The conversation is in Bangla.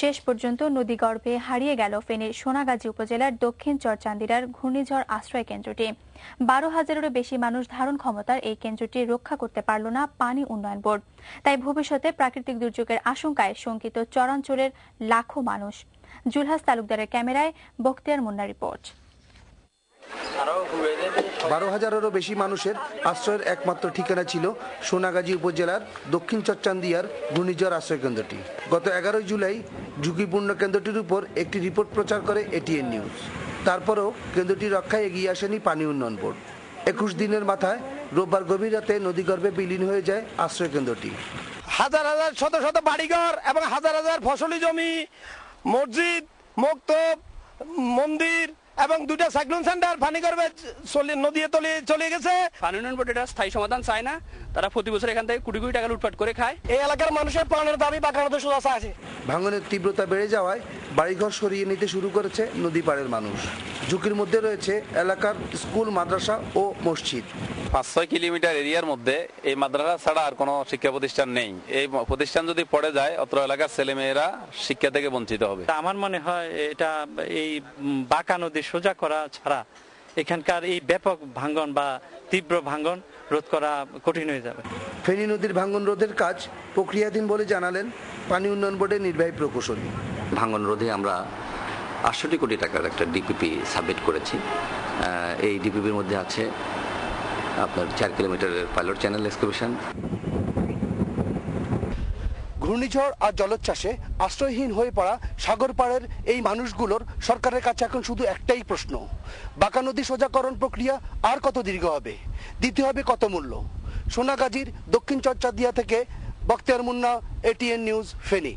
শেষ পর্যন্ত নদীগর্ভে হারিয়ে গেল ফেনীর সোনাগাজী উপজেলার দক্ষিণ চরচান্দিরার ঘূর্ণিঝড় আশ্রয় কেন্দ্রটি। বারো হাজারেরও বেশি মানুষ ধারণ ক্ষমতার এই কেন্দ্রটি রক্ষা করতে পারল না পানি উন্নয়ন বোর্ড। তাই ভবিষ্যতে প্রাকৃতিক দুর্যোগের আশঙ্কায় শঙ্কিত চরাঞ্চলের লাখো মানুষ। জুলহাস তালুকদারের ক্যামেরায় বখতিয়ার মুন্না রিপোর্ট। বারো হাজারেরও বেশি মানুষের আশ্রয়ের একমাত্র ঠিকানা ছিল সোনাগাজী উপজেলার দক্ষিণ চচ্চান্দিয়ার ঘূর্ণিঝড় আশ্রয় কেন্দ্রটি গত এগারোই জুলাই ঝুঁকিপূর্ণ কেন্দ্রটির উপর একটি রিপোর্ট প্রচার করে এটিএন নিউজ। তারপরেও কেন্দ্রটি রক্ষায় এগিয়ে আসেনি পানি উন্নয়ন বোর্ড। একুশ দিনের মাথায় রোববার গভীর রাতে নদীগর্ভে বিলীন হয়ে যায় আশ্রয় কেন্দ্রটি হাজার হাজার শত শত বাড়িঘর এবং হাজার হাজার ফসলি জমি, মসজিদ, মক্তব, মন্দির এবং দুটা সাইক্লোন সেন্টার ফানি করবে চলে নদী তলে চলে গেছে। ফানি উন্নয়ন বোর্ড এটা স্থায়ী সমাধান চায় না। তারা প্রতি বছর এখান থেকে কোটি কোটি টাকা লুটপাট করে খায়। এই এলাকার মানুষের প্রাণের দাবি বাঁকানোতে সুদাসা আছে। ভাঙনের তীব্রতা বেড়ে যাওয়ায় বাড়িঘর সরিয়ে নিতে শুরু করেছে নদী পাড়ের মানুষ। ঝুঁকির মধ্যে রয়েছে এলাকার স্কুল মাদ্রাসা ও মসজিদ। পাঁচ ছয় কিলোমিটার এরিয়ার মধ্যে এই মাদ্রাসা ছাড়া আর কোনো শিক্ষা প্রতিষ্ঠান নেই। এই প্রতিষ্ঠান যদি পড়ে যায় অত্র এলাকার ছেলেমেয়েরা শিক্ষা থেকে বঞ্চিত হবে। তা আমার মনে হয় এটা এই বাঁকা নদী সোজা করা ছাড়া এখানকার এই ব্যাপক ভাঙ্গন বা তীব্র ভাঙ্গন রোধ করা কঠিন হয়ে যাবে। ফেনী নদীর ভাঙ্গন রোধের কাজ প্রক্রিয়াধীন বলে জানালেন পানি উন্নয়ন বোর্ডের নির্বাহী প্রকৌশলী। ভাঙ্গন রোধে আমরা আটষট্টি কোটি টাকার একটা ডিপিপি সাবমিট করেছি। এই ডিপিপির মধ্যে আছে আপনার চার কিলোমিটারের পাইলট চ্যানেল এক্সকাভেশন ঘূর্ণিঝড় আর জলোচ্ছ্বাসে আশ্রয়হীন হয়ে পড়া সাগর পাড়ের এই মানুষগুলোর সরকারের কাছে এখন শুধু একটাই প্রশ্ন। বাঁকা নদী সোজাকরণ প্রক্রিয়া আর কত দীর্ঘ হবে? দিতে হবে কত মূল্য? সোনাগাজীর দক্ষিণ চর্চা দিয়া থেকে বক্তিয়ার মুন্না এটিএন নিউজ ফেনী